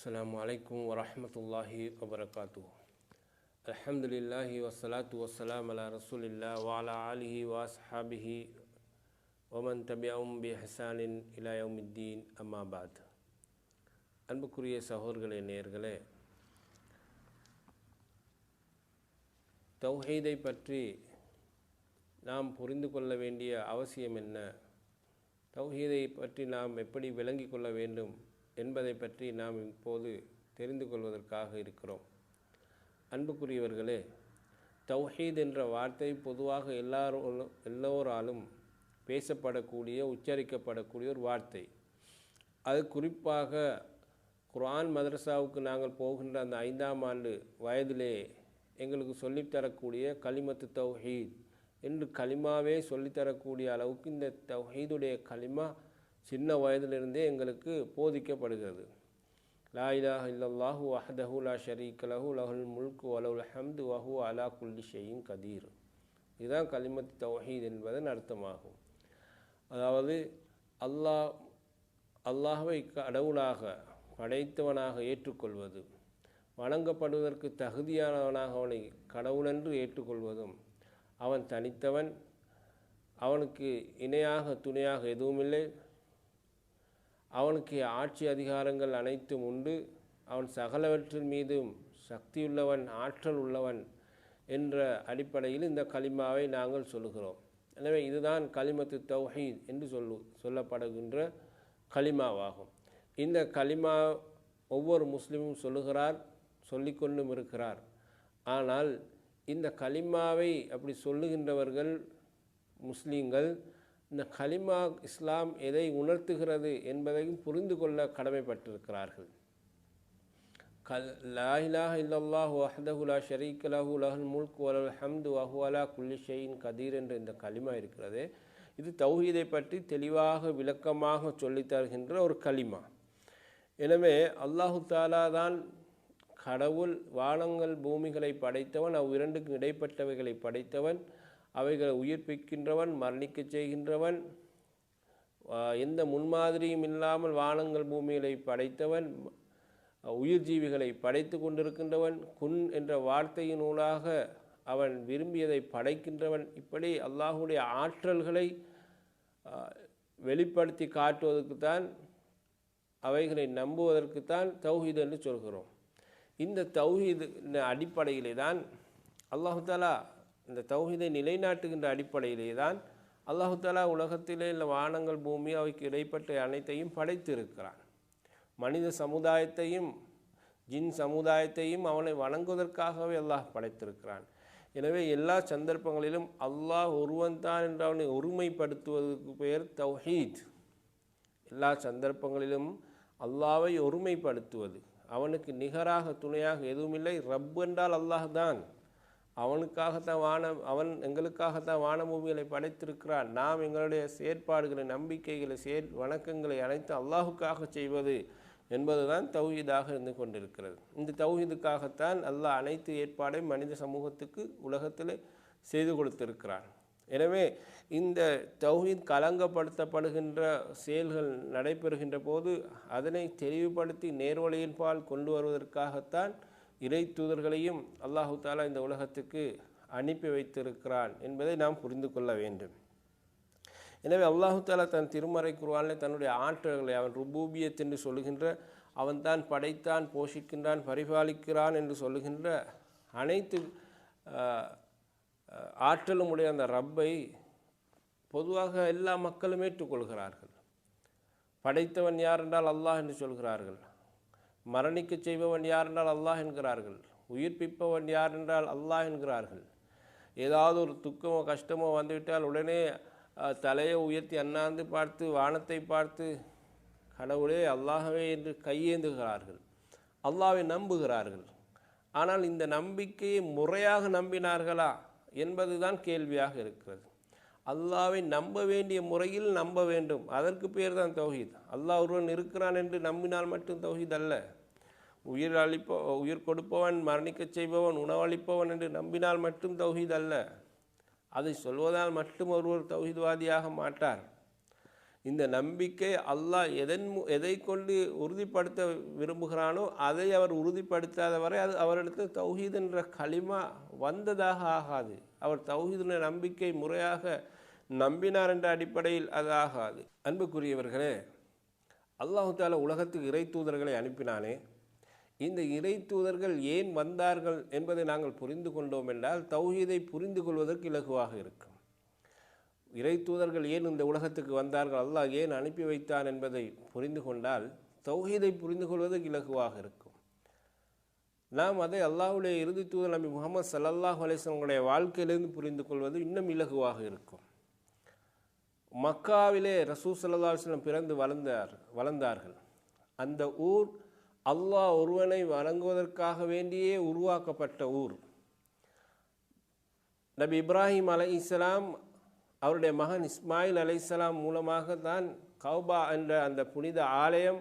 السلام عليكم ورحمة الله وبركاته الحمد لله والصلاة والسلام على رسول الله وعلى آله وأصحابه ومن تبعهم بإحسان إلى يوم الدين أما بعد அன்புக்குரிய சகோதர்களே நேர்களே தௌஹீதை பற்றி நாம் புரிந்து கொள்ள வேண்டிய அவசியம் என்ன தௌஹீதை பற்றி நாம் எப்படி விளங்கிக் கொள்ள வேண்டும் என்பதை பற்றி நாம் இப்போது தெரிந்து கொள்வதற்காக இருக்கிறோம். அன்புக்குரியவர்களே தௌஹீத் என்ற வார்த்தை பொதுவாக எல்லாரும் எல்லோராலும் பேசப்படக்கூடிய உச்சரிக்கப்படக்கூடிய ஒரு வார்த்தை. அது குறிப்பாக குரான் மதரசாவுக்கு நாங்கள் போகின்ற அந்த ஐந்தாம் ஆண்டு வயதிலே எங்களுக்கு சொல்லித்தரக்கூடிய களிமத்து தௌஹீத். என்று களிமாவே சொல்லித்தரக்கூடிய அளவுக்கு இந்த தௌஹீதுடைய கலிமா சின்ன வயதிலிருந்தே எங்களுக்கு போதிக்கப்படுகிறது. லா இலாஹ இல்லல்லாஹு அஹதஹு லா ஷரீக் லஹு லஹுல் முல்கு வலவுல் ஹம்து வஹு அலா குல்லி ஷெயின் கதீர். இதுதான் கலிமத் தௌஹீத் என்பதன் அர்த்தமாகும். அதாவது அல்லாஹ் அல்லாஹை கடவுளாக படைத்தவனாக ஏற்றுக்கொள்வது வணங்கப்படுவதற்கு தகுதியானவனாக அவனை கடவுளென்று ஏற்றுக்கொள்வதும் அவன் தனித்தவன் அவனுக்கு இணையாக துணையாக எதுவுமில்லை. அவனுக்கு ஆட்சி அதிகாரங்கள் அனைத்தும் உண்டு. அவன் சகலவற்றின் மீதும் சக்தியுள்ளவன் ஆற்றல் உள்ளவன் என்ற அடிப்படையில் இந்த கலிமாவை நாங்கள் சொல்லுகிறோம். எனவே இதுதான் கலிமத்து தௌஹீத் என்று சொல்லு சொல்லப்படுகின்ற கலிமாவாகும் இந்த கலிமா ஒவ்வொரு முஸ்லீமும் சொல்லுகிறார் சொல்லிக்கொண்டும் இருக்கிறார். ஆனால் இந்த கலிமாவை அப்படி சொல்லுகின்றவர்கள் முஸ்லீம்கள் இந்த கலிமா இஸ்லாம் எதை உணர்த்துகிறது என்பதையும் புரிந்து கொள்ள கடமைப்பட்டிருக்கிறார்கள். கல் லாஹிலாஹ் இல்லல்லாஹு வஹ்தஹு லா ஷரீக்க லஹு லஹுல் முல்க் வலல் ஹம்து வஹு அலா குல்லி ஷையின் கதீர் என்ற இந்த கலிமா இருக்கிறது. இது தௌஹீதை பற்றி தெளிவாக விளக்கமாக சொல்லி தருகின்ற ஒரு கலிமா. எனவே அல்லாஹு தாலா தான் கடவுள் வானங்கள் பூமிகளை படைத்தவன் அவ் இரண்டுக்கும் இடைப்பட்டவைகளை படைத்தவன். அவைகளை உயிர்ப்பிக்கின்றவன் மரணிக்கச் செய்கின்றவன் எந்த முன்மாதிரியும் இல்லாமல் வானங்கள் பூமிகளை படைத்தவன் உயிர் ஜீவிகளை படைத்து கொண்டிருக்கின்றவன் குன் என்ற வார்த்தையின் நூலாக அவன் விரும்பியதை படைக்கின்றவன். இப்படி அல்லாஹுடைய ஆற்றல்களை வெளிப்படுத்தி காட்டுவதற்குத்தான் அவைகளை நம்புவதற்குத்தான் தௌஹீது என்று சொல்கிறோம். இந்த தௌஹீது அடிப்படையிலே தான் அல்லாஹு தாலா இந்த தௌஹீதை நிலைநாட்டுகின்ற அடிப்படையிலே தான் அல்லாஹு தாலா உலகத்திலே இல்லை வானங்கள் பூமி அவைக்கு இடைப்பட்ட அனைத்தையும் படைத்திருக்கிறான். மனித சமுதாயத்தையும் ஜின் சமுதாயத்தையும் அவனை வணங்குவதற்காகவே அல்லாஹ் படைத்திருக்கிறான். எனவே எல்லா சந்தர்ப்பங்களிலும் அல்லாஹ் ஒருவன் தான் என்று அவனை ஒருமைப்படுத்துவதற்கு பெயர் தௌஹீத். எல்லா சந்தர்ப்பங்களிலும் அல்லாவை ஒருமைப்படுத்துவது அவனுக்கு நிகராக துணையாக எதுவுமில்லை ரப் என்றால் அல்லாஹ் தான் அவனுக்காகத்தான் வான அவன் எங்களுக்காகத்தான் வானபூமிகளை படைத்திருக்கிறான். நாம் எங்களுடைய செயற்பாடுகளை நம்பிக்கைகளை செயல் வணக்கங்களை அனைத்து அல்லாஹுக்காக செய்வது என்பதுதான் தௌஹீதாக இருந்து கொண்டிருக்கிறது. இந்த தௌஹீதுக்காகத்தான் அல்லாஹ் அனைத்து ஏற்பாடையும் மனித சமூகத்துக்கு உலகத்தில் செய்து கொடுத்திருக்கிறான். எனவே இந்த தௌஹீத் கலங்கப்படுத்தப்படுகின்ற செயல்கள் நடைபெறுகின்ற போது அதனை தெளிவுபடுத்தி நேர்வழியின்பால் கொண்டு வருவதற்காகத்தான் இறை தூதர்களையும் அல்லாஹு தாலா இந்த உலகத்துக்கு அனுப்பி வைத்திருக்கிறான் என்பதை நாம் புரிந்து கொள்ள வேண்டும். எனவே அல்லாஹு தாலா தன் திருமறை குருவானில் தன்னுடைய ஆற்றல்களை அவன் ருபூபியத் என்று சொல்லுகின்ற அவன் தான் படைத்தான் போஷிக்கின்றான் பரிபாலிக்கிறான் என்று சொல்லுகின்ற அனைத்து ஆற்றலும் உடைய அந்த ரப்பை பொதுவாக எல்லா மக்களும் ஏற்றுக்கொள்கிறார்கள். படைத்தவன் யார் என்றால் அல்லாஹ் என்று சொல்கிறார்கள். மரணிக்க செய்பவன் யார் என்றால் அல்லாஹ் என்கிறார்கள். உயிர்ப்பிப்பவன் யார் என்றால் அல்லாஹ் என்கிறார்கள். ஏதாவது ஒரு துக்கமோ கஷ்டமோ வந்துவிட்டால் உடனே தலையை உயர்த்தி அண்ணாந்து பார்த்து வானத்தை பார்த்து கடவுளே அல்லாஹவே என்று கையேந்துகிறார்கள். அல்லாவை நம்புகிறார்கள். ஆனால் இந்த நம்பிக்கையை முறையாக நம்பினார்களா என்பதுதான் கேள்வியாக இருக்கிறது. அல்லாவை நம்ப வேண்டிய முறையில் நம்ப வேண்டும். அதற்கு பேர் தான் தௌஹீத். அல்லாஹ் ஒருவன் இருக்கிறான் என்று நம்பினால் மட்டும் தௌஹீத் அல்ல. உயிர் அளிப்ப உயிர் கொடுப்பவன் மரணிக்கச் செய்பவன் உணவளிப்பவன் என்று நம்பினால் மட்டும் தௌஹீத் அல்ல. அதை சொல்வதால் மட்டும் ஒருவர் தௌஹீத்வாதியாக மாட்டார். இந்த நம்பிக்கை அல்லாஹ் எதன் எதை கொண்டு உறுதிப்படுத்த விரும்புகிறானோ அதை அவர் உறுதிப்படுத்தாத வரை அது அவரிடத்தில் தௌஹீத் என்ற களிமா வந்ததாக ஆகாது. அவர் தௌஹீதின நம்பிக்கை முறையாக நம்பினார் என்ற அடிப்படையில் அது ஆகாது. அன்புக்குரியவர்களே அல்லாஹு தால உலகத்துக்கு இறை தூதர்களை அனுப்பினானே. இந்த இறை தூதர்கள் ஏன் வந்தார்கள் என்பதை நாங்கள் புரிந்து கொண்டோம் என்றால் தௌஹீதை புரிந்து கொள்வதற்கு இலகுவாக இருக்கும். இறை தூதர்கள் ஏன் இந்த உலகத்துக்கு வந்தார்கள் அல்லாஹ் ஏன் அனுப்பி வைத்தான் என்பதை புரிந்து கொண்டால் தௌஹீதை புரிந்து கொள்வதற்கு இலகுவாக இருக்கும். நாம் அதை அல்லாஹ்வுடைய இறுதி தூதர் நபி முகமது ஸல்லல்லாஹு அலைஹி வாழ்க்கையிலிருந்து புரிந்து கொள்வது இன்னும் இலகுவாக இருக்கும். மக்காவிலே ரசூ ஸல்லல்லாஹு பிறந்து வளர்ந்தார் வளர்ந்தார்கள். அந்த ஊர் அல்லாஹ் ஒருவனை வழங்குவதற்காக வேண்டியே உருவாக்கப்பட்ட ஊர். நபி இப்ராஹிம் அலைஹிஸ்ஸலாம் அவருடைய மகன் இஸ்மாயில் அலைஹிஸ்ஸலாம் மூலமாக தான் கௌபா என்ற அந்த புனித ஆலயம்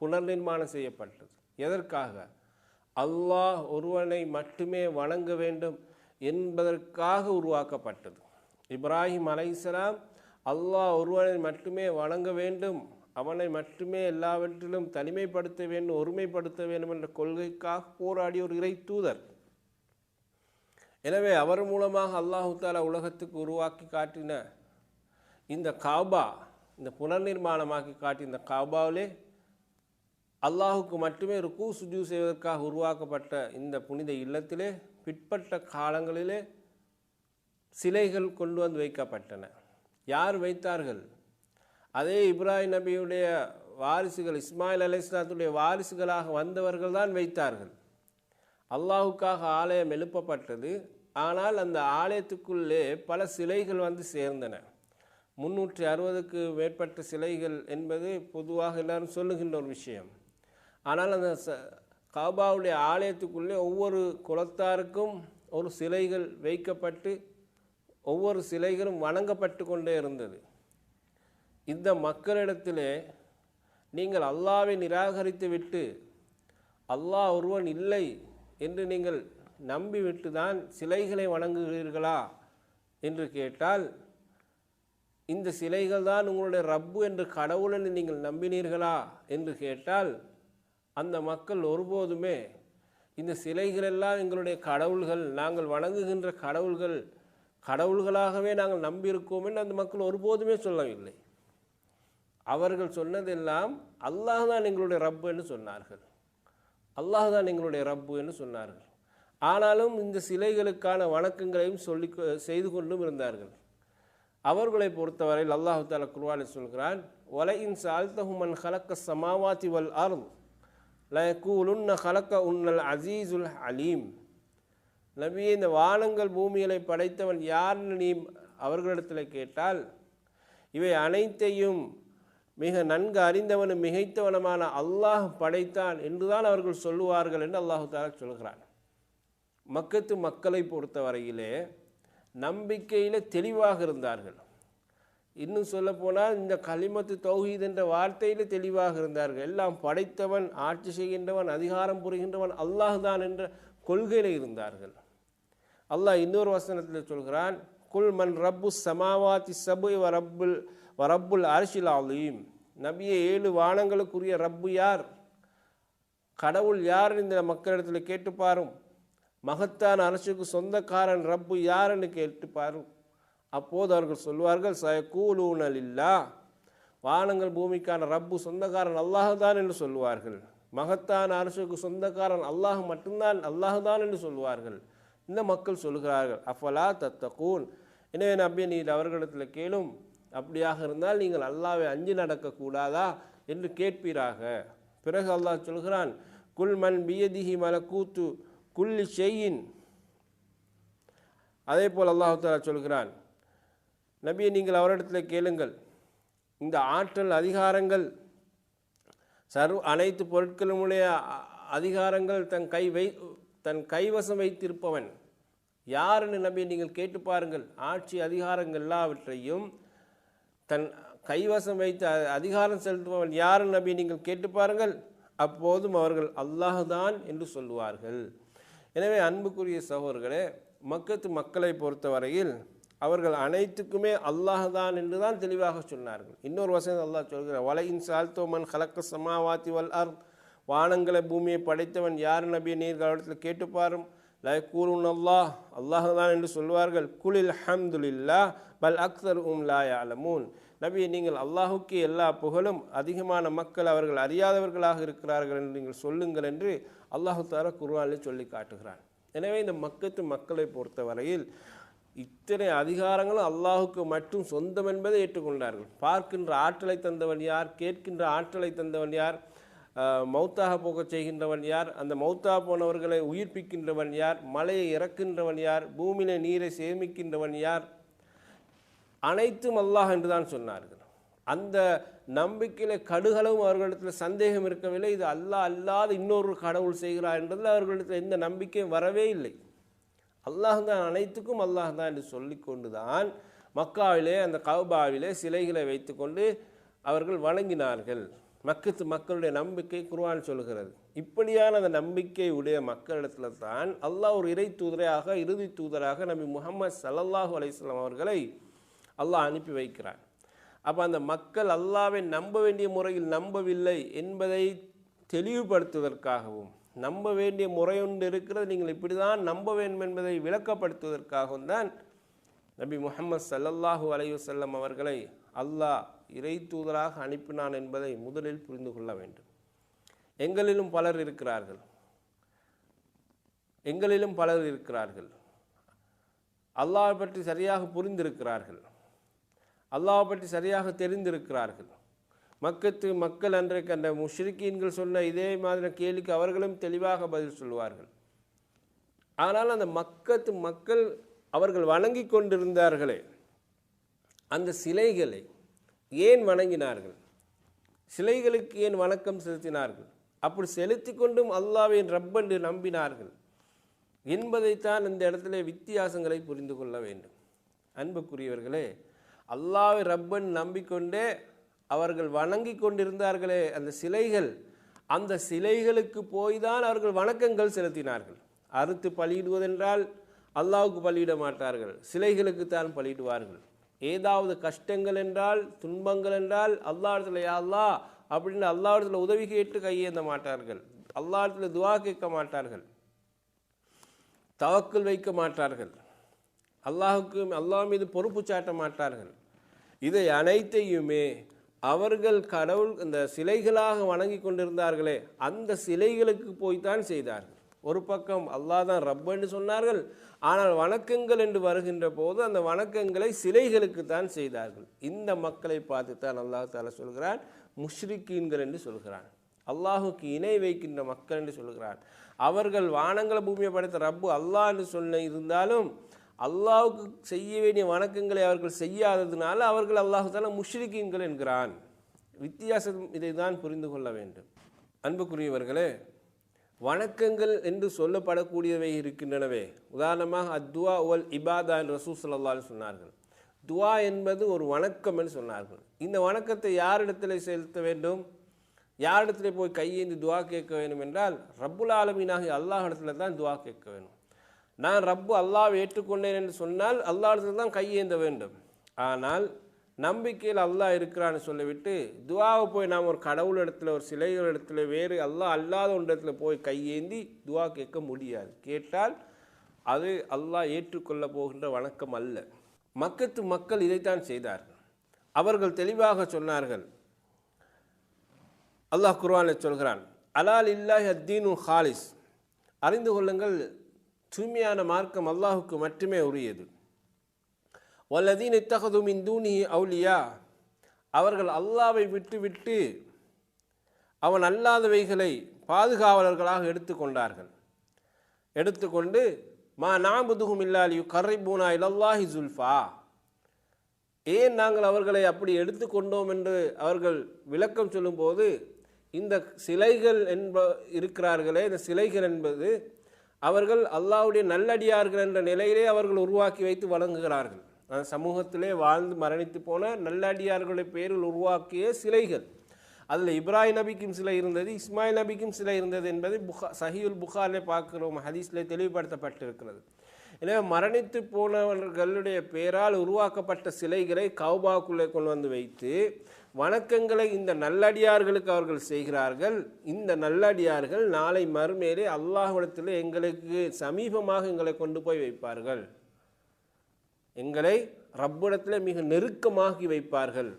புனர்நிர்மாணம் செய்யப்பட்டது. எதற்காக? அல்லாஹ் ஒருவனை மட்டுமே வணங்க வேண்டும் என்பதற்காக உருவாக்கப்பட்டது. இப்ராஹிம் அலைசலாம் அல்லாஹ் ஒருவனை மட்டுமே வணங்க வேண்டும் அவனை மட்டுமே எல்லாவற்றிலும் தனிமைப்படுத்த வேண்டும் ஒருமைப்படுத்த வேண்டும் என்ற கொள்கைக்காக போராடிய ஒரு இறை தூதர். எனவே அவர் மூலமாக அல்லாஹு தாலா உலகத்துக்கு உருவாக்கி காட்டின இந்த காபா இந்த புனர்நிர்மாணமாக்கி காட்டிய இந்த காபாவிலே அல்லாஹுக்கு மட்டுமே ருக்கு சுஜு செய்வதற்காக உருவாக்கப்பட்ட இந்த புனித இல்லத்திலே பிற்பட்ட காலங்களிலே சிலைகள் கொண்டு வந்து வைக்கப்பட்டன. யார் வைத்தார்கள்? அதே இப்ராஹிம் நபியுடைய வாரிசுகள் இஸ்மாயில் அலைஹிஸ்ஸலாத்துடைய வாரிசுகளாக வந்தவர்கள் தான் வைத்தார்கள். அல்லாஹுக்காக ஆலயம் எழுப்பப்பட்டது. ஆனால் அந்த ஆலயத்துக்குள்ளே பல சிலைகள் வந்து சேர்ந்தன. முன்னூற்றி அறுபதுக்கு மேற்பட்ட சிலைகள் என்பது பொதுவாக எல்லாரும் சொல்லுகின்ற ஒரு விஷயம். ஆனால் அந்த ச காபாவுடைய ஆலயத்துக்குள்ளே ஒவ்வொரு குலத்தாருக்கும் ஒரு சிலைகள் வைக்கப்பட்டு ஒவ்வொரு சிலைகளும் வணங்கப்பட்டு கொண்டே இருந்தது. இந்த மக்களிடத்திலே நீங்கள் அல்லாவை நிராகரித்து விட்டு அல்லாஹ் ஒருவன் இல்லை என்று நீங்கள் நம்பிவிட்டு தான் சிலைகளை வணங்குகிறீர்களா என்று கேட்டால் இந்த சிலைகள் தான் உங்களுடைய ரப்பு என்று கடவுள் என்று நீங்கள் நம்பினீர்களா என்று கேட்டால் அந்த மக்கள் ஒருபோதுமே இந்த சிலைகளெல்லாம் எங்களுடைய கடவுள்கள் நாங்கள் வணங்குகின்ற கடவுள்கள் கடவுள்களாகவே நாங்கள் நம்பியிருக்கோம் என்று அந்த மக்கள் ஒருபோதுமே சொல்லவில்லை. அவர்கள் சொன்னதெல்லாம் அல்லாஹ் தான் எங்களுடைய ரப்பு என்று சொன்னார்கள். அல்லாஹ் தான் எங்களுடைய ரப்பு என்று சொன்னார்கள். ஆனாலும் இந்த சிலைகளுக்கான வணக்கங்களையும் சொல்லி செய்து கொண்டும் இருந்தார்கள். அவர்களை பொறுத்தவரையில் அல்லாஹு தாலா குர்வானில் சொல்கிறான் ஒலையின் சால்தஹுமன் ஹலக்க சமாவாத்தி வல் அருள் லயக்கூலுன்ன ஹலக்க உன்னல் அசீசுல் அலீம் நபியே இந்த வானங்கள் பூமிகளை படைத்தவன் யார்னு நீ அவர்களிடத்தில் கேட்டால் இவை அனைத்தையும் மிக நன்கு அறிந்தவனும் மிகைத்தவனுமான அல்லாஹ் படைத்தான் என்றுதான் அவர்கள் சொல்லுவார்கள் என்று அல்லாஹு தாலா சொல்கிறான். மக்கத்து மக்களை பொறுத்தவரையிலே நம்பிக்கையில் தெளிவாக இருந்தார்கள். இன்னும் சொல்லப்போனால் இந்த கலிமத்து தௌஹீத் என்ற வார்த்தையில் தெளிவாக இருந்தார்கள். எல்லாம் படைத்தவன் ஆட்சி செய்கின்றவன் அதிகாரம் புரிகின்றவன் அல்லாஹ் தான் என்ற கொள்கையில் இருந்தார்கள். அல்லாஹ் இன்னொரு வசனத்தில் சொல்கிறான் குல் மன் ரப்பு சமாவாத்தி சபு வ ரப்புல் வ ரப்புல் அரிசில் ஆலீம் நபிய ஏழு வானங்களுக்குரிய ரப்பு யார்? கடவுள் யார் இந்த மக்களிடத்தில் கேட்டு பாரும். மகத்தான அரசுக்கு சொந்தக்காரன் ரப்பு யாருன்னு கேட்டு பாரும். அப்போது அவர்கள் சொல்வார்கள் சயக்கூலூனல் இல்லா வானங்கள் பூமிக்கான ரப்பு சொந்தக்காரன் அல்லாஹுதான் என்று சொல்லுவார்கள். மகத்தான அரசுக்கு சொந்தக்காரன் அல்லாஹ் மட்டும்தான் அல்லாஹுதான் என்று சொல்வார்கள் இந்த மக்கள் சொல்கிறார்கள் அஃபலா தத்தகூன்? எனவே நம்பி நீ அவர்களிடத்தில் கேளும் அப்படியாக இருந்தால் நீங்கள் அல்லாவை அஞ்சு நடக்கக்கூடாதா? என்று கேட்பீராக. பிறகு அல்லாஹ் சொல்கிறான் குல் மண் பியதிஹி மலக்கூத்து குல்லி செய்யின் அதே போல் அல்லாஹாலா சொல்கிறான் நபியை நீங்கள் அவரிடத்தில் கேளுங்கள். இந்த ஆற்றல் அதிகாரங்கள் சர்வ அனைத்து பொருட்களுடைய அ- அதிகாரங்கள் தன் கை வை தன் கைவசம் வைத்திருப்பவன். யாருன்னு நம்பி நீங்கள் கேட்டு பாருங்கள். ஆட்சி அதிகாரங்கள் எல்லாவற்றையும் தன் கைவசம் வைத்து அதிகாரம் செலுத்துபவன் யாருன்னு நம்பி நீங்கள் கேட்டு பாருங்கள். அப்போதும் அவர்கள் அல்லாஹ்தான் என்று சொல்லுவார்கள். எனவே அன்புக்குரிய சகோதரர்களே மக்கத்து மக்களை பொறுத்தவரையில் அவர்கள் அனைத்துக்குமே அல்லாஹ் தான் என்று தான் தெளிவாக சொன்னார்கள். இன்னொரு வசனம் அல்லாஹ் சொல்கிறார் வலையின் சால்தோமன் கலக்க சமாவாத்தி வல் அர் வானங்களை பூமியை படைத்தவன் யார் நபி? நீர் காலத்தில் கேட்டு பாரும் லை கூறுன் அல்லாஹ். அல்லாஹ் தான் என்று சொல்வார்கள். குலில் ஹம்துலில்லா பல் அக்தர் உம் லாய் அலமூன் நபி நீங்கள் அல்லாஹுக்கு எல்லா புகழும் அதிகமான மக்கள் அவர்கள் அறியாதவர்களாக இருக்கிறார்கள் என்று நீங்கள் சொல்லுங்கள் என்று அல்லாஹு தாரா குர்ஆனில் சொல்லி காட்டுகிறான். எனவே இந்த மக்கத்து மக்களை பொறுத்தவரையில் இத்தனை அதிகாரங்களும் அல்லாஹுக்கு மட்டும் சொந்தம் என்பதை ஏற்றுக்கொண்டார்கள். பார்க்கின்ற ஆற்றலை தந்தவன் யார்? கேட்கின்ற ஆற்றலை தந்தவன் யார்? மௌத்தாக போகச் செய்கின்றவன் யார்? அந்த மௌத்தா போனவர்களை உயிர்ப்பிக்கின்றவன் யார்? மலையை இறக்கின்றவன் யார்? பூமியில நீரை சேமிக்கின்றவன் யார்? அனைத்தும் அல்லாஹ் என்று தான் சொன்னார்கள். அந்த நம்பிக்கையில் கடுகளவும் அவர்களிடத்தில் சந்தேகம் இருக்கவில்லை. இது அல்லாஹ் அல்லாத இன்னொரு கடவுள் செய்கிறார் என்றதில் அவர்களிடத்தில் எந்த நம்பிக்கையும் வரவே இல்லை. அல்லாஹ் தான் அனைத்துக்கும் அல்லாஹ் தான் என்று சொல்லிக்கொண்டு தான் மக்காவிலே அந்த கவுபாவிலே சிலைகளை வைத்துக்கொண்டு அவர்கள் வணங்கினார்கள். மக்கத்து மக்களுடைய நம்பிக்கை குர்வான் சொல்கிறது இப்படியான அந்த நம்பிக்கை உடைய மக்களிடத்தில் தான் அல்லாஹ் ஒரு இறை தூதராக இறுதி தூதராக நபி முகமது சல்லல்லாஹு அலையம் அவர்களை அல்லாஹ் அனுப்பி வைக்கிறார். அப்போ அந்த மக்கள் அல்லாவை நம்ப வேண்டிய முறையில் நம்பவில்லை என்பதை தெளிவுபடுத்துவதற்காகவும் நம்ப வேண்டிய முறையொன்று இருக்கிறது. நீங்கள் இப்படி தான் நம்ப வேண்டும் என்பதை விளக்கப்படுத்துவதற்காகவும் தான் நபி முஹம்மது சல்லல்லாஹூ அலையுசல்லம் அவர்களை அல்லாஹ் இறை தூதராக அனுப்பினான் என்பதை முதலில் புரிந்து கொள்ள வேண்டும். எங்களிலும் பலர் இருக்கிறார்கள். எங்களிலும் பலர் இருக்கிறார்கள். அல்லாஹ் பற்றி சரியாக புரிந்திருக்கிறார்கள். அல்லாஹ் பற்றி சரியாக தெரிந்திருக்கிறார்கள். மக்கத்து மக்கள் அன்றைக்கு அந்த முஷ்ரிக்கீன்கள் சொன்ன இதே மாதிரி கேள்விக்கு அவர்களும் தெளிவாக பதில் சொல்வார்கள் ஆனால் அந்த மக்கத்து மக்கள் அவர்கள் வணங்கி கொண்டிருந்தார்களே அந்த சிலைகளை ஏன் வணங்கினார்கள்? சிலைகளுக்கு ஏன் வணக்கம் செலுத்தினார்கள்? அப்படி செலுத்தி கொண்டும் அல்லாவின் ரப்பென்று நம்பினார்கள் என்பதைத்தான் இந்த இடத்துல வித்தியாசங்களை புரிந்து கொள்ள வேண்டும். அன்புக்குரியவர்களே அல்லாவை ரப்பன் நம்பிக்கொண்டே அவர்கள் வணங்கி கொண்டிருந்தார்களே அந்த சிலைகள் அந்த சிலைகளுக்கு போய் தான் அவர்கள் வணக்கங்கள் செலுத்தினார்கள். அறுத்து பலியிடுவதென்றால் அல்லாவுக்கு பலியிட மாட்டார்கள் சிலைகளுக்கு தான் பலியிடுவார்கள். ஏதாவது கஷ்டங்கள் என்றால் துன்பங்கள் என்றால் அல்லாஹ்விடத்துல யா அல்லாஹ் அப்படின்னு அல்லாஹ்விடத்துல உதவி கேட்டு கையேந்த மாட்டார்கள். அல்லாஹ்விடத்துல துவா கேட்க மாட்டார்கள். தவக்கல் வைக்க மாட்டார்கள். அல்லாஹுக்கு அல்லாஹ் மீது பொறுப்பு சாட்ட மாட்டார்கள். இதை அனைத்தையுமே அவர்கள் கடவுள் இந்த சிலைகளாக வணங்கி கொண்டிருந்தார்களே அந்த சிலைகளுக்கு போய்தான் செய்தார்கள். ஒரு பக்கம் அல்லாஹ் தான் ரப்பன்னு சொன்னார்கள் ஆனால் வணக்கங்கள் என்று வருகின்ற போது அந்த வணக்கங்களை சிலைகளுக்கு தான் செய்தார்கள். இந்த மக்களை பார்த்து தான் அல்லாஹ் தால சொல்கிறான் முஷ்ரிக்கீன்கள் என்று சொல்கிறான். அல்லாஹுக்கு இணை வைக்கின்ற மக்கள் என்று சொல்கிறான். அவர்கள் வானங்கள பூமியை படைத்த ரப்பு அல்லாஹ் என்று சொன்ன இருந்தாலும் அல்லாஹுக்கு செய்ய வேண்டிய வணக்கங்களை அவர்கள் செய்யாததுனால அவர்கள் அல்லாஹு தாலா முஷ்ரிக்கீன்கள் என்கிறான். வித்தியாசம் இதை தான் புரிந்து கொள்ள வேண்டும். அன்புக்குரியவர்களே வணக்கங்கள் என்று சொல்லப்படக்கூடியவை இருக்கின்றனவே. உதாரணமாக அத்வா ஒல் இபாதா என்று ரசூ ஸல்லல்லாஹு சொன்னார்கள். துவா என்பது ஒரு வணக்கம் என்று சொன்னார்கள். இந்த வணக்கத்தை யாரிடத்தில் செலுத்த வேண்டும்? யாரிடத்துல போய் கையேந்து துவா கேட்க வேண்டும் என்றால் ரப்புல் ஆலமீனாகிய அல்லாஹ் இடத்துல தான் துவா கேட்க வேண்டும். நான் ரப்பு அல்லாஹ் ஏற்றுக்கொண்டேன் என்று சொன்னால் அல்லாஹ் தான் கையேந்த வேண்டும். ஆனால் நம்பிக்கையில் அல்லாஹ் இருக்கிறான்னு சொல்லிவிட்டு துவாவை போய் நாம் ஒரு கடவுள் இடத்துல ஒரு சிலைகள் இடத்துல வேறு அல்லாஹ் அல்லாத ஒரு இடத்துல போய் கையேந்தி துவா கேட்க முடியாது. கேட்டால் அது அல்லாஹ் ஏற்றுக்கொள்ள போகின்ற வணக்கம் அல்ல. மக்கத்து மக்கள் இதைத்தான் செய்தார்கள். அவர்கள் தெளிவாக சொன்னார்கள். அல்லாஹ் குர்வானை சொல்கிறான் அலால் இல்லாஹ் அத்தீனு ஹாலிஸ் அறிந்து கொள்ளுங்கள் தூய்மையான மார்க்கம் அல்லாஹுக்கு மட்டுமே உரியது. வல்லதீன் இத்தகதும் இந்தூனி தூனி அவுலியா. அவர்கள் அல்லாவை விட்டுவிட்டு அவன் அல்லாதவைகளை பாதுகாவலர்களாக எடுத்துக்கொண்டார்கள் எடுத்துக்கொண்டு மா நாபுதுகும் இல்லாலியு கர்ரிபூனா இலல்லாஹி ஜுல்ஃபா ஏன் நாங்கள் அவர்களை அப்படி எடுத்துக்கொண்டோம் என்று அவர்கள் விளக்கம் சொல்லும்போது இந்த சிலைகள் என்ப இருக்கிறார்களே இந்த சிலைகள் என்பது அவர்கள் அல்லாவுடைய நல்லடியார்கள் என்ற நிலையிலே அவர்கள் உருவாக்கி வைத்து வழங்குகிறார்கள் அந்த சமூகத்திலே வாழ்ந்து மரணித்து போன நல்லடியார்களுடைய பேரில் உருவாக்கிய சிலைகள். அதில் இப்ராஹிம் நபிக்கும் சிலை இருந்தது இஸ்மாயில் நபிக்கும் சிலை இருந்தது என்பதை புகா சஹியுல் புகாரிலே பார்க்கிறோம் ஹதீஸில் தெளிவுபடுத்தப்பட்டிருக்கிறது. எனவே மரணித்து போனவர்களுடைய பெயரால் உருவாக்கப்பட்ட சிலைகளை கவுபாக்குள்ளே கொண்டு வந்து வைத்து வணக்கங்களை இந்த நல்லடியார்களுக்கு அவர்கள் செய்கிறார்கள். இந்த நல்லடியார்கள் நாளை மறுமேலே அல்லாஹிடத்தில் எங்களுக்கு சமீபமாக எங்களை கொண்டு போய் வைப்பார்கள். எங்களை ரப்பிடத்தில் மிக நெருக்கமாகி வைப்பார்கள்.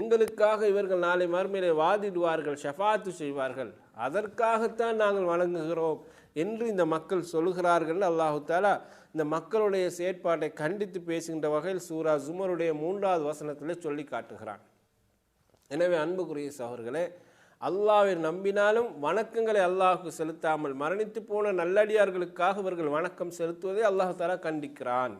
எங்களுக்காக இவர்கள் நாளை மறுமையிலே வாதிடுவார்கள் ஷஃபாத்து செய்வார்கள். அதற்காகத்தான் நாங்கள் வணங்குகிறோம் என்று இந்த மக்கள் சொல்கிறார்கள். அல்லாஹு தாலா இந்த மக்களுடைய செயற்பாட்டை கண்டித்து பேசுகின்ற வகையில் சூரா ஜுமருடைய மூன்றாவது வசனத்தில் சொல்லி காட்டுகிறான். எனவே அன்புக்குரிய சகோர்களே அல்லாவை நம்பினாலும் வணக்கங்களை அல்லாஹுக்கு செலுத்தாமல் மரணித்து போன நல்லடியார்களுக்காக இவர்கள் வணக்கம் செலுத்துவதை அல்லாஹ் தாலா கண்டிக்கிறான்.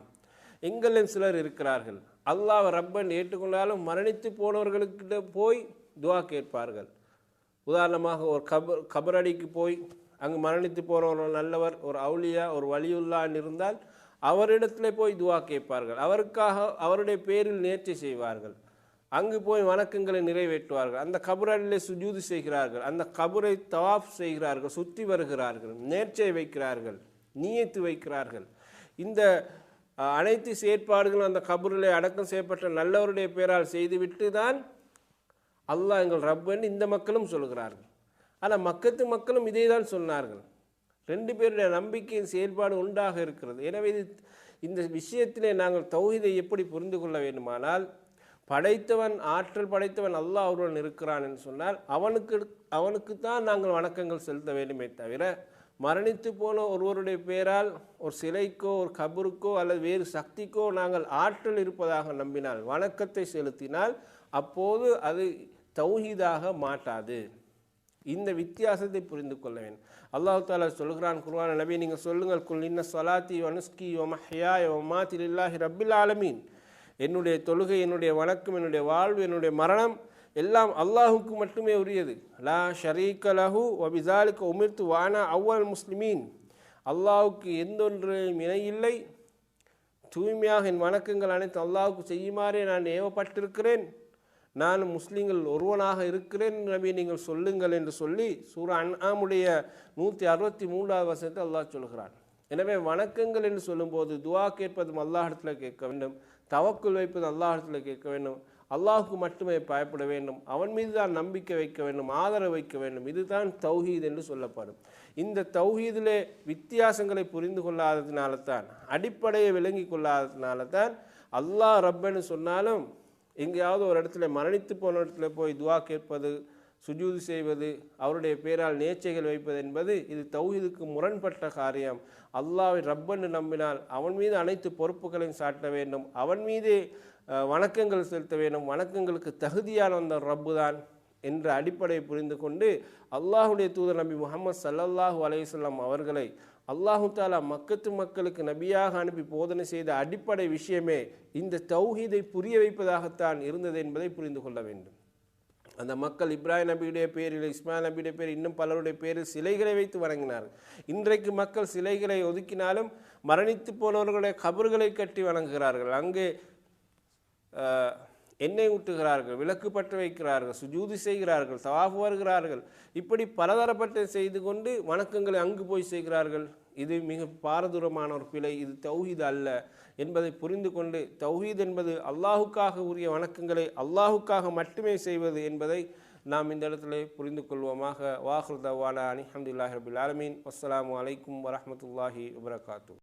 எங்களின் சிலர் இருக்கிறார்கள். அல்லாஹ் ரப்பன் ஏற்றுக்கொண்டாலும் மரணித்து போனவர்களுக்கிட்ட போய் துவா கேட்பார்கள். உதாரணமாக ஒரு கபர் கபரடிக்கு போய் அங்கு மரணித்து போகிற ஒரு நல்லவர் ஒரு அவுளியா ஒரு வலியுல்லான்னு இருந்தால் அவரிடத்துல போய் துவா கேட்பார்கள். அவருக்காக அவருடைய பேரில் நேர்ச்சி செய்வார்கள். அங்கு போய் வணக்கங்களை நிறைவேற்றுவார்கள். அந்த கபரடிலே சுஜூது செய்கிறார்கள். அந்த கபரை தவாஃப் செய்கிறார்கள். சுற்றி வருகிறார்கள். நேர்ச்சை வைக்கிறார்கள். நீயத்து வைக்கிறார்கள். இந்த அனைத்து செயற்பாடுகளும் அந்த கபரிலே அடக்கம் செய்யப்பட்ட நல்லவருடைய பெயரால் செய்துவிட்டு தான் அல்லாஹ் எங்கள் ரப்பன்னு இந்த மக்களும் சொல்கிறார்கள். ஆனால் மக்கத்து மக்களும் இதே தான் சொன்னார்கள். ரெண்டு பேருடைய நம்பிக்கையின் செயல்பாடு உண்டாக இருக்கிறது. எனவே இது இந்த விஷயத்திலே நாங்கள் தௌஹீதை எப்படி புரிந்து கொள்ள வேண்டுமானால் படைத்தவன் ஆற்றல் படைத்தவன் அல்லாஹ் ஒருவன் இருக்கிறான் என்று சொன்னால் அவனுக்கு அவனுக்கு தான் நாங்கள் வணக்கங்கள் செலுத்த வேண்டுமே தவிர மரணித்து போன ஒருவருடைய பெயரால் ஒரு சிலைக்கோ ஒரு கபருக்கோ அல்லது வேறு சக்திக்கோ நாங்கள் ஆற்றல் இருப்பதாக நம்பினால் வணக்கத்தை செலுத்தினால் அப்போது அது தௌஹீதாக மாட்டாது. இந்த வித்தியாசத்தை புரிந்து கொள்ள வேண்டும். அல்லாஹ் தாலா சொல்கிறான் குர்ஆன் நபி நீங்கள் சொல்லுங்கள் குல் இன்ன சொலாத்தி வனுஸ்கி ஒமஹியாய ஒமாத்தி இல்லாஹி ரப்பில் ஆலமீன். என்னுடைய தொழுகை என்னுடைய வணக்கம் என்னுடைய வாழ்வு என்னுடைய மரணம் எல்லாம் அல்லாஹுக்கு மட்டுமே உரியது. லா ஷரீக்க லஹு வபிசாலிக்க உமிர்த்து வானா அவ்வல் முஸ்லிமீன். அல்லாஹுக்கு எந்தொன்றையும் இணையில்லை தூய்மையாக என் வணக்கங்கள் அனைத்து அல்லாஹுக்கு செய்யுமாறே நான் ஏவப்பட்டிருக்கிறேன். நான் முஸ்லீம்கள் ஒருவனாக இருக்கிறேன். நபி நீங்கள் சொல்லுங்கள் என்று சொல்லி சூரா அன்ஆமுடைய நூற்றி அறுபத்தி மூன்றாவது வருஷத்தை அல்லாஹ் சொல்கிறான். எனவே வணக்கங்கள் என்று சொல்லும்போது துவா கேட்பதும் அல்லாஹிடத்தில் கேட்க வேண்டும். தவக்குள் வைப்பது அல்லாஹத்தில் கேட்க வேண்டும். அல்லாஹுக்கு மட்டுமே பயப்பட வேண்டும். அவன் மீது தான் நம்பிக்கை வைக்க வேண்டும் ஆதரவு வைக்க வேண்டும். இதுதான் தௌஹீத் என்று சொல்லப்படும். இந்த தௌஹீதிலே வித்தியாசங்களை புரிந்து கொள்ளாததினால தான் அடிப்படையை விளங்கி கொள்ளாததினால தான் அல்லாஹ் ரப்பன்னு சொன்னாலும் எங்கேயாவது ஒரு இடத்துல மரணித்து போன இடத்துல போய் துவா கேட்பது சுஜூது செய்வது அவருடைய பேரால் நேச்சைகள் வைப்பது என்பது இது தௌஹீதுக்கு முரண்பட்ட காரியம். அல்லாவை ரப்பன்னு நம்பினால் அவன் மீது அனைத்து பொறுப்புகளையும் சாட்ட வேண்டும். அவன் மீதே வணக்கங்கள் செலுத்த வேண்டும். வணக்கங்களுக்கு தகுதியான அந்த ரப்பு தான் என்ற அடிப்படையை புரிந்து கொண்டு அல்லாஹுடைய தூதர் நபி முகமது சல்லல்லாஹு அலையுசல்லாம் அவர்களை அல்லாஹு தாலா மக்கத்து மக்களுக்கு நபியாக அனுப்பி போதனை செய்த அடிப்படை விஷயமே இந்த தௌஹீதை புரிய வைப்பதாகத்தான் இருந்தது என்பதை புரிந்து கொள்ள வேண்டும். அந்த மக்கள் இப்ராஹிம் நபியுடைய பேரில் இஸ்மாயில் நபியுடைய பேர் இன்னும் பலருடைய பேரில் சிலைகளை வைத்து வணங்கினார்கள். இன்றைக்கு மக்கள் சிலைகளை ஒதுக்கினாலும் மரணித்து போனவர்களுடைய கபர்களை கட்டி வணங்குகிறார்கள். அங்கே எண்ணெய் ஊட்டுகிறார்கள் விளக்கு பற்ற வைக்கிறார்கள் சுஜூதி செய்கிறார்கள் தவாஃப் வருகிறார்கள். இப்படி பலதரப்பட்ட செய்து கொண்டு வணக்கங்களை அங்கு போய் செய்கிறார்கள். இது மிக பாரதூரமான ஒரு பிழை. இது தௌஹீது அல்ல. என்பதை புரிந்து கொண்டு தௌஹீத் என்பது அல்லாஹுக்காக உரிய வணக்கங்களை அல்லாஹுக்காக மட்டுமே செய்வது என்பதை நாம் இந்த இடத்துல புரிந்து கொள்வோமாக. வாஹுர் தவானா அலி அஹமதுல்லாஹி ரபுல் ஆலமீன். அஸ்லாம் வலைக்கம் வரமத்துல்லாஹி வபரகாத்து